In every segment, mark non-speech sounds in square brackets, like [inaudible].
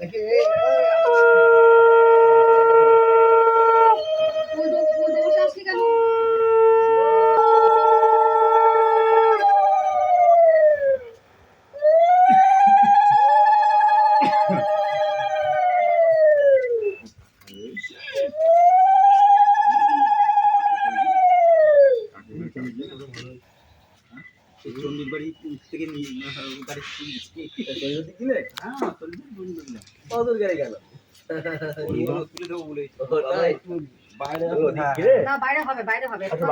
Lagi, eh. চন্ডির বাড়ি থেকে গাড়ি কিনে হ্যাঁ কত গাড়ি গেল। তুলে দেবো বলে বাইরে হবে আচ্ছা।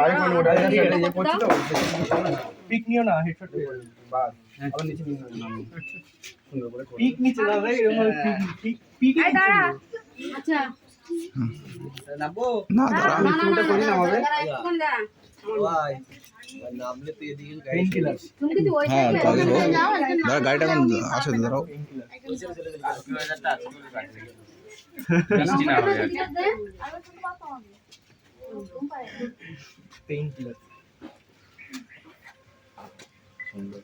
পিক নিও না হেডশট বাস। আবার নিচে করো। পিক নিচে না পিক পিক আচ্ছা। না না দাঁড়া গাড়িটা এখন তো দাঁড়াও। পেইন কিলার সুন্দর।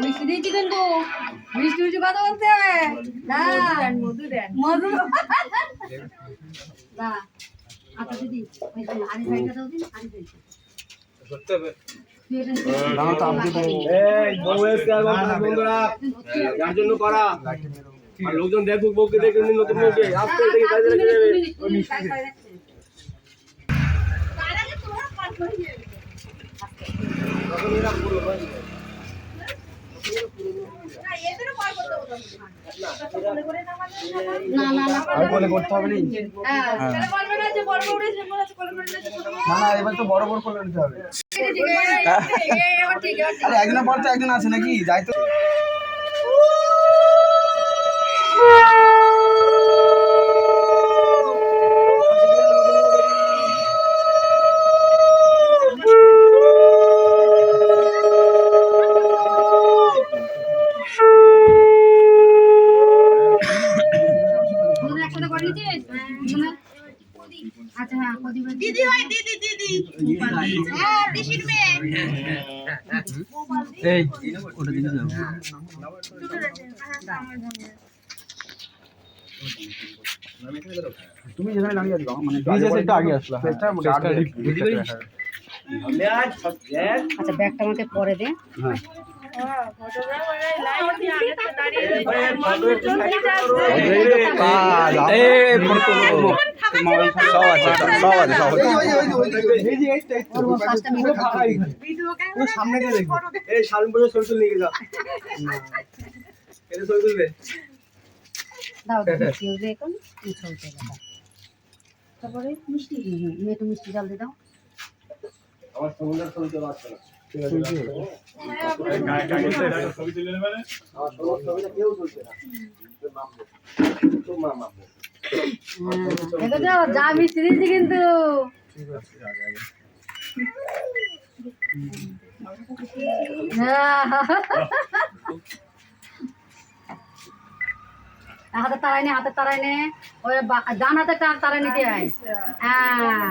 মিষ্টি দিয়েছি কিন্তু মিষ্টি মিষ্টি কথা বলতে হবে না মধু দেন। মধু না আচ্ছা দিদি ওই যে দাও দিন আরি সাইডটা ধরতে হবে তুই এটা নিয়ে না, তো আমি এই বউ এসছে বন্ধুরা যার জন্য করা লোকজন দেখুক বউকে দেখে নতুন বউকে। আস্তে দেখে যাবে বড় বড় করে বড় না? না এবার তো বড় বড় করে নিতে হবে। একজনের পর তো একজন আছে নাকি? যাই তো। আচ্ছা হ্যাঁ প্রদীপ দিদি হয় দিদি দিদি। হ্যাঁ দিদির মেয়ে এই ওটা দিকে যাও তুমি যেখানে দাঁড়িয়ে আছো মানে ব্রিজের একটু আগে আসলা, হ্যাঁ। চেষ্টা চেষ্টা গাড়ি ঠিক- দিদি ঠিক দিদি আমি আজ সব এক আচ্ছা ব্যাগটা আমাকে পরে দে। হ্যাঁ। সব আছে সব আছে সব আছে এই যে, ওই যে, ওই যে, ওই যে, এই যে, এই যে, এই যে, ওর পাঁচটা মিনিট ফাঁকা এখানে। তুমি সামনে এই সালন পর্যন্ত ছবি তুলে নিয়ে যা এটা ছবি তুলবে দাও দাও কেউ দে এখন দাও তারপরে মিষ্টি হুম, একটু মিষ্টি জল দিয়ে দাও আমার সমুদ্রের ছবি আসছে না যা দিচ্ছি কিন্তু। হাতে তারাই নে হাতে তারাই নে। ওই ডান হাতে তারাই নিতে হয়। হ্যাঁ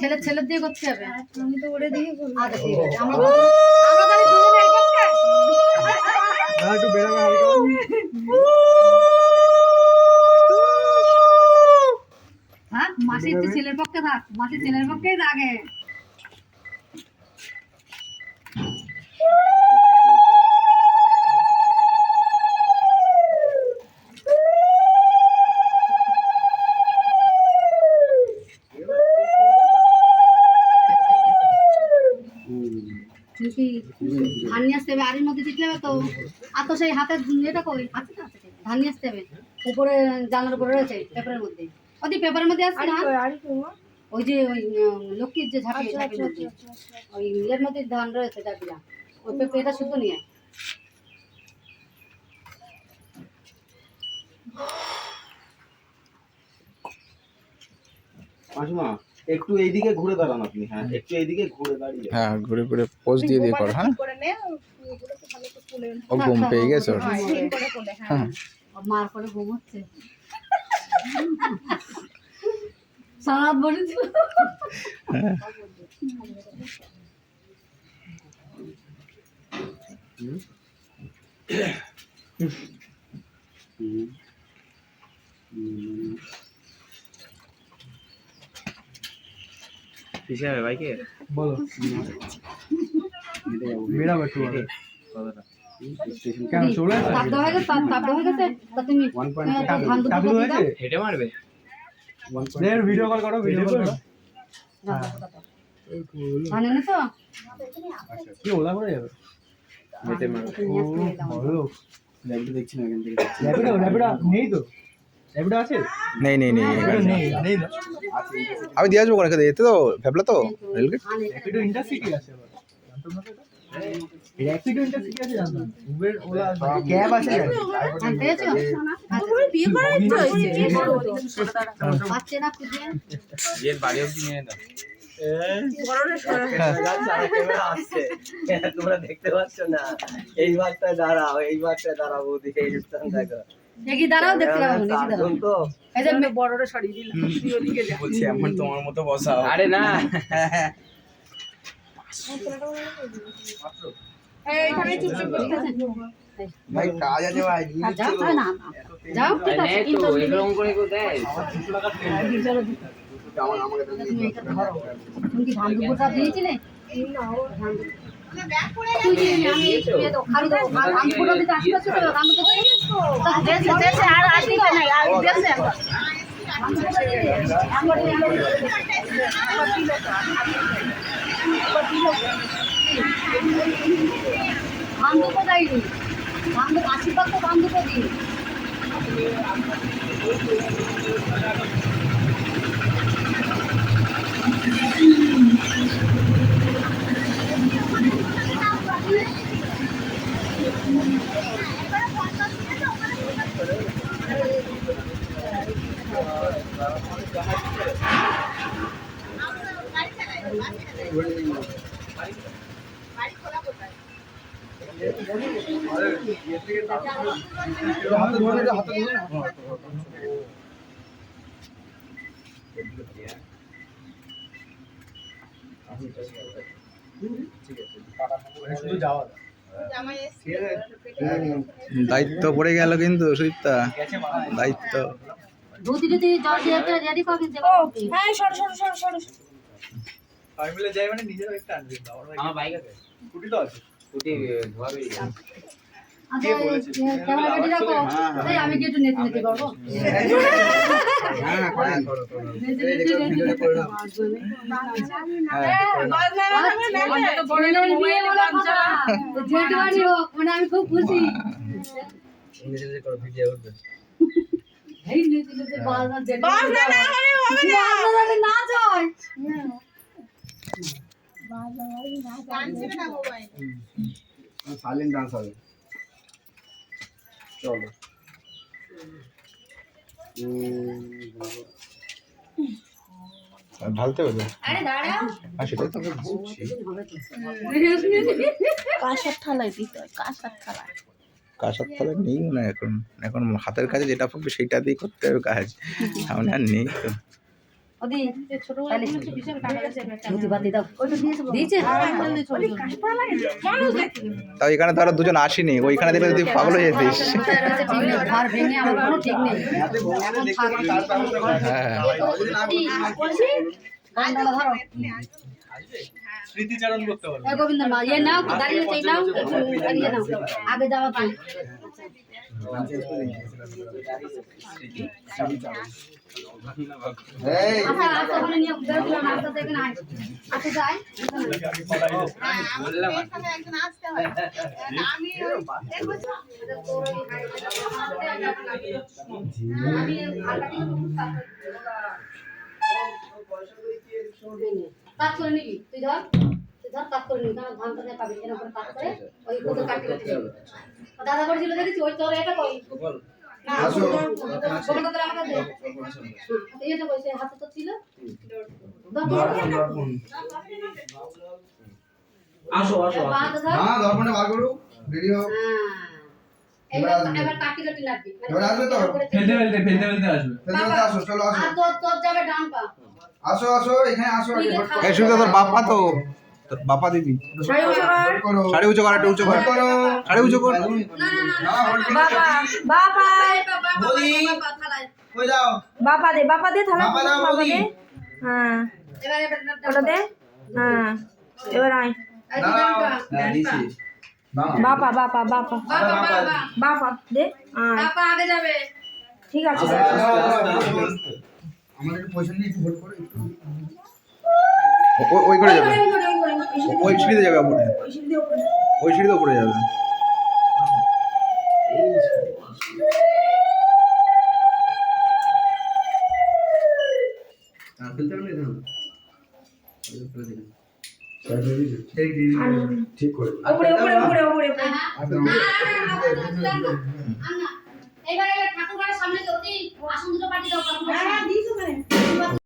ছেলে ছেলের দিয়ে করতে হবে। আমি তো ওরে দিয়ে আচ্ছা ঠিক আছে। আমরা তাহলে দুজনে এই পক্ষে? না একটু বেরোবে হালকা থাক মাসি ছেলের পক্ষে থাক। মাসি ছেলের পক্ষেই থাকে কি ধান নিয়ে আসতে হবে আরের মধ্যে দিতে হবে তো। আর তো সেই হাতের এটা কই? আছে তো আছে। ধান নিয়ে আসতে হবে। উপরে জানলার উপরে রয়েছে পেপারের মধ্যে। ওদি পেপারের মধ্যে আসছে না? ওই যে ওই লক্ষ্মীর যে ঝাঁপি ঝাঁপির মধ্যে। ওই ইয়ের মধ্যে ধান রয়েছে ঝাঁপিরা ওই পেপার এটা শুধু নিয়ে। মাসিমা একটু এইদিকে ঘুরে দাঁড়ান আপনি হ্যাঁ একটু এইদিকে ঘুরে দাঁড়িয়ে। হ্যাঁ ঘুরে ঘুরে পোজ দিয়ে দিয়ে কর হ্যাঁ। ও ঘুম পেয়ে গেছে ওর। হ্যাঁ ওর মার করে ঘুমোচ্ছে। সারা হিসাবে বাইকে বলো। একটু বলো। কেন চলে আসে? হয়ে গেছে তাপ- তাপ হয়ে গেছে তা তুমি One point আহ, five. ধান দুটো চাকরি দিয়ে হয়েছে দাও। হেঁটে মারবে। দের ভিডিও কল করো ভিডিও কল কি ওলা করে যাবে? হেঁটে মারবে। বলো ল্যাপটপ দেখছি না এখান থেকে নেই তো? র্যাপিডো আছে? নেই নেই নেই নেই নেই। আমি দিয়ে আসব ওখানে এতে তো ভেবলা তো রেলগেট। এটা? ইন্টারসিটি আছে আচ্ছা। তোমরা দেখতে পাচ্ছ না। এই মাঠটায় দাঁড়াও এই মাঠটায় দাঁড়াবো এই দেখো। দেখি দাঁড়াও দেখতে পাবো দেখি দাঁড়াও। তো। এই যে মে- বলছি এমন তোমার মতো বসাও। আরে না? ভাই কাজ আছে ভাই যাও না। যাও ঠিক আছে কিন্তু তুমি এইটা ধরো তুমি কি ধান দুপুরটা দিয়েছিলে ধান দুপুর। তুই দিয়ে? ধান দুপুর দুপুরটা দিয়ে দুটো আশীর্বাদ তো দুটো দিই হাতে ধরে দায়িত্ব পড়ে গেল কিন্তু সুইপতা দায়িত্ব। ধুতি যদি জল দিয়ে একটা রেডি করে হ্যাঁ সরো সরো সরো সরো। সবাই মিলে যাই মানে নিজের একটা আনবি আমার ভাই আমার বাইক আছে। স্কুটি তো আছে। স্কুটি ধোয়া বেরিয়ে আমি কি একটু নেতে নেতে করব। মানে খুব খুশি। এই নেতে নেতে বাজনা বাজনা না হলে হবে না বাজনা নাচ হয় সাইলেন্ট ডান্স হবে চলো। ঢালতে হবে আরে দাঁড়াও। আর সেটাই তো বলছি। কাঁসার থালায় দিতে হয় কাঁসার থালায়। কাঁসার থালা নেই মনে এখন। এখন হাতের কাজে যেটা পাবে সেটা দিয়ে করতে হবে কাজ। [laughs] সামনে আর নেই তো। ওদি তাও এখানে আরও দুজন আসেনি ওইখানে দিলে যদি পাগল হয়ে যেতিস। হ্যাঁ ধরো। গোবিন্দ মা ইয়ে নাও দাঁড়িয়ে চাই নাও দাঁড়িয়ে নাও। আগে যাওয়া কাজ করে নিবি তুই ধর ধর কাজ করে নিবি কারণ ধানটা দিয়ে পাবি এরকম করে ওই কত কাটি কাটি দিবি। দাদা করেছিল দেখেছি ওই তোর এটা কই না আসো। তোর আমাকে দে এই এটা হাতে তো ছিল ধর ধর আসো আসো পা তো ধর না দর্পণে বার করু রেডি হ্যাঁ এবার এবার কাটি কাটি লাগবে এবার আসবে তো? ফেলতে ফেলতে ফেলতে ফেলতে আসবে ফেলতে ফেলতে আসো চলো আসো আর তোর তোর যাবে ডান পা আসো আসো এখানে আসো এই সুবিধা তোর তো দিবি। ভোট করো। উঁচু কর একটু উঁচু কর শাড়ি উঁচু কর। বাপা দে বাপা দে থালা বাপা দে। হ্যাঁ। ওটা দে। হ্যাঁ। এবার আয়। বাপা বাপা বাপা বাবা বাবা বাপা দে আয়। আগে যাবে। ঠিক আছে। আমাদের পয়সা নিয়ে একটু করো একটু। ওই করে যাবে। ওই সিঁড়িতে যাবে উপরে ওই সিঁড়িতে উপরে যাবে ঠিক করে